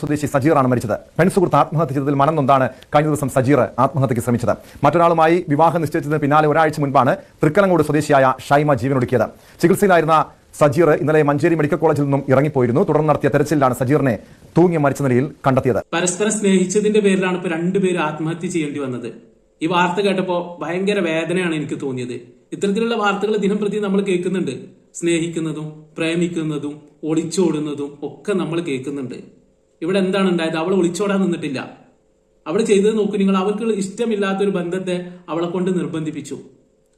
സ്വദേശി സജീറാണ് മരിച്ചത്. പെൺസുഹൃത്ത് ആത്മഹത്യ ചെയ്തതിൽ മനം നൊന്താണ് കഴിഞ്ഞ ദിവസം സജീർ ആത്മഹത്യയ്ക്ക് ശ്രമിച്ചത്. മറ്റൊരാളുമായി വിവാഹം നിശ്ചയിച്ചതിന് പിന്നാലെ ഒരാഴ്ച മുൻപാണ് തൃക്കലങ്ങോട് സ്വദേശിയായ ഷൈമ ജീവനൊടുക്കിയത്. ചികിത്സയിലായിരുന്ന സജീർ ഇന്നലെ മഞ്ചേരി മെഡിക്കൽ കോളേജിൽ നിന്നും ഇറങ്ങിപ്പോയിരുന്നു. തുടർന്ന് നടത്തിയ തെരച്ചിലാണ് സജീറിനെ തൂങ്ങി മരിച്ച നിലയിൽ കണ്ടെത്തിയത്. പരസ്പരം സ്നേഹിച്ചതിന്റെ പേരിലാണ് ഇപ്പൊ രണ്ടുപേരും ആത്മഹത്യ ചെയ്യേണ്ടി വന്നത്. ഈ വാർത്ത കേട്ടപ്പോ ഭയങ്കര വേദനയാണ് എനിക്ക് തോന്നിയത്. ഇത്തരത്തിലുള്ള വാർത്തകൾ ദിനം പ്രതി നമ്മൾ കേൾക്കുന്നുണ്ട്. സ്നേഹിക്കുന്നതും പ്രേമിക്കുന്നതും ഒളിച്ചോടുന്നതും ഒക്കെ നമ്മൾ കേൾക്കുന്നുണ്ട്. ഇവിടെ എന്താണ് ഉണ്ടായത്? അവൾ ഒളിച്ചോടാൻ നിന്നിട്ടില്ല. അവൾ ചെയ്തത് നോക്കൂ നിങ്ങൾ അവൾക്ക് ഇഷ്ടമില്ലാത്തൊരു ബന്ധത്തെ അവളെ കൊണ്ട് നിർബന്ധിപ്പിച്ചു.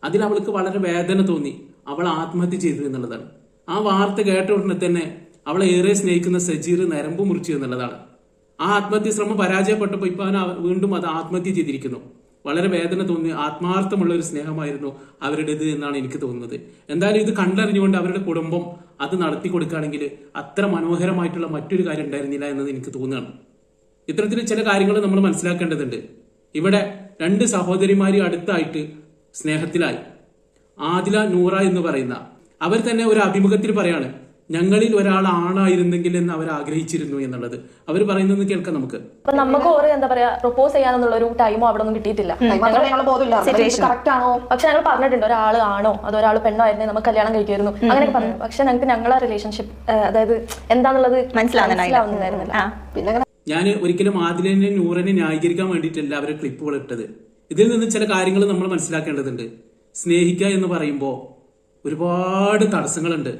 അതിൽ അവൾക്ക് വളരെ വേദന തോന്നി. അവൾ ആത്മഹത്യ ചെയ്തു എന്നുള്ളതാണ്. ആ വാർത്ത കേട്ട ഉടനെ തന്നെ അവളെ ഏറെ സ്നേഹിക്കുന്ന സജീർ നരമ്പ് മുറിച്ചു എന്നുള്ളതാണ്. ആ ആത്മഹത്യ ശ്രമം പരാജയപ്പെട്ടപ്പോൾ ഇപ്പൊ അവൻ വീണ്ടും അത് ആത്മഹത്യ ചെയ്തിരിക്കുന്നു. വളരെ വേദന തോന്നി ആത്മാർത്ഥമുള്ള ഒരു സ്നേഹമായിരുന്നു അവരുടേത് എന്നാണ് എനിക്ക് തോന്നുന്നത്. എന്തായാലും ഇത് കണ്ടറിഞ്ഞുകൊണ്ട് അവരുടെ കുടുംബം അത് നടത്തി കൊടുക്കുകയാണെങ്കിൽ അത്ര മനോഹരമായിട്ടുള്ള മറ്റൊരു കാര്യം ഉണ്ടായിരുന്നില്ല എന്നത് എനിക്ക് തോന്നുകയാണ്. ഇത്തരത്തിൽ ചില കാര്യങ്ങൾ നമ്മൾ മനസ്സിലാക്കേണ്ടതുണ്ട്. ഇവിടെ രണ്ട് സഹോദരിമാര് അടുത്തായിട്ട് സ്നേഹത്തിലായി. ആദില നൂറ എന്ന് പറയുന്ന അവർ തന്നെ ഒരു അഭിമുഖത്തിൽ പറയാണ് ഞങ്ങളിൽ ഒരാൾ ആണായിരുന്നെങ്കിൽ എന്ന് അവർ ആഗ്രഹിച്ചിരുന്നു എന്നുള്ളത്. അവർ പറയുന്നത് കേൾക്കാം നമുക്ക്. അപ്പൊ നമുക്ക് ഓരോ എന്താ പറയാ പ്രൊപ്പോസ് ചെയ്യാനുള്ള ഒരു ടൈമോ അവിടെ ഒന്നും കിട്ടിയിട്ടില്ല. പക്ഷെ ഞങ്ങൾ പറഞ്ഞിട്ടുണ്ട് ഒരാൾ ആണോ? അത് ഒരാൾ പെണ്ണോ ആയിരുന്നെ? നമുക്ക് കല്യാണം കഴിക്കുമായിരുന്നു. അങ്ങനെ പറഞ്ഞു. പക്ഷെ ഞങ്ങൾക്ക് ഞങ്ങളെ റിലേഷൻഷിപ്പ് അതായത് എന്താന്നുള്ളത് മനസ്സിലാവുന്നതായിരുന്നില്ല പിന്നെ ഞാൻ ഒരിക്കലും ആദിലിനെ നൂറിനെ ന്യായീകരിക്കാൻ വേണ്ടിയിട്ടല്ല അവരെ ക്ലിപ്പുകൾ ഇട്ടത്. ഇതിൽ നിന്ന് ചില കാര്യങ്ങൾ നമ്മൾ മനസ്സിലാക്കേണ്ടതുണ്ട്. സ്നേഹിക്കുക എന്ന് പറയുമ്പോൾ ഒരുപാട് തടസ്സങ്ങളുണ്ട്.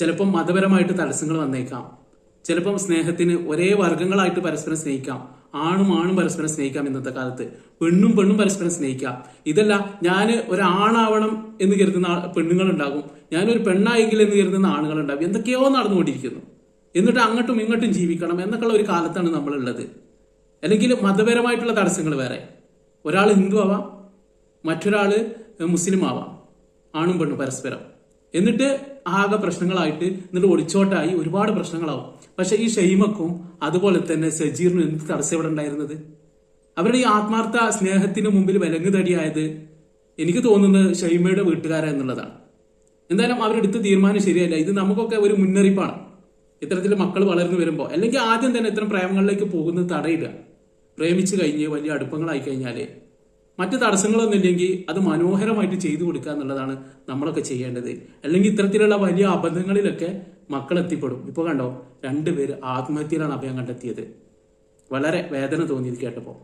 ചിലപ്പം മതപരമായിട്ട് തടസ്സങ്ങൾ വന്നേക്കാം. ചിലപ്പം സ്നേഹത്തിന് ഒരേ വർഗങ്ങളായിട്ട് പരസ്പരം സ്നേഹിക്കാം. ആണും ആണും പരസ്പരം സ്നേഹിക്കാം ഇന്നത്തെ കാലത്ത്. പെണ്ണും പെണ്ണും പരസ്പരം സ്നേഹിക്കാം. ഇതല്ല ഞാൻ ഒരാണാവണം എന്ന് കരുതുന്ന പെണ്ണുങ്ങൾ പെണ്ണുങ്ങളുണ്ടാകും. ഞാനൊരു പെണ്ണായെങ്കിൽ എന്ന് കരുതുന്ന ആണുങ്ങളുണ്ടാകും. എന്തൊക്കെയോ നടന്നുകൊണ്ടിരിക്കുന്നു. എന്നിട്ട് അങ്ങോട്ടും ഇങ്ങോട്ടും ജീവിക്കണം എന്നൊക്കെയുള്ള ഒരു കാലത്താണ് നമ്മളുള്ളത്. അല്ലെങ്കിൽ മതപരമായിട്ടുള്ള തടസ്സങ്ങൾ വേറെ. ഒരാൾ ഹിന്ദു ആവാം മറ്റൊരാൾ മുസ്ലിം ആവാം. ആണും പെണ്ണും പരസ്പരം. എന്നിട്ട് ആകെ പ്രശ്നങ്ങളായിട്ട് എന്നിട്ട് ഒളിച്ചോട്ടായി ഒരുപാട് പ്രശ്നങ്ങളാവും. പക്ഷെ ഈ ഷെയ്മക്കും അതുപോലെ തന്നെ സജീറിനും എന്ത് തടസ്സം ഇവിടെ ഉണ്ടായിരുന്നത്? അവരുടെ ഈ ആത്മാർത്ഥ സ്നേഹത്തിന് മുമ്പിൽ വിലങ്ങ് തടിയായത് എനിക്ക് തോന്നുന്നത് ഷെയ്മയുടെ വീട്ടുകാര എന്നുള്ളതാണ്. എന്തായാലും അവരെടുത്ത തീരുമാനം ശരിയല്ല. ഇത് നമുക്കൊക്കെ ഒരു മുന്നറിയിപ്പാണ്. ഇത്തരത്തിൽ മക്കൾ വളർന്നു വരുമ്പോൾ അല്ലെങ്കിൽ ആദ്യം തന്നെ ഇത്തരം പ്രേമങ്ങളിലേക്ക് പോകുന്നത് തടയില്ല പ്രേമിച്ചു കഴിഞ്ഞ് വലിയ അടുപ്പങ്ങളായി കഴിഞ്ഞാൽ മറ്റു തടസ്സങ്ങളൊന്നുമില്ലെങ്കിൽ അത് മനോഹരമായിട്ട് ചെയ്തു കൊടുക്കുക എന്നുള്ളതാണ് നമ്മളൊക്കെ ചെയ്യേണ്ടത്. അല്ലെങ്കിൽ ഇത്തരത്തിലുള്ള വലിയ അബദ്ധങ്ങളിലൊക്കെ മക്കൾ എത്തിപ്പെടും. ഇപ്പൊ കണ്ടോ രണ്ടുപേര് ആത്മഹത്യയിലാണ് അഭയം കണ്ടെത്തിയത്. വളരെ വേദന തോന്നി ഇത് കേട്ടപ്പോ.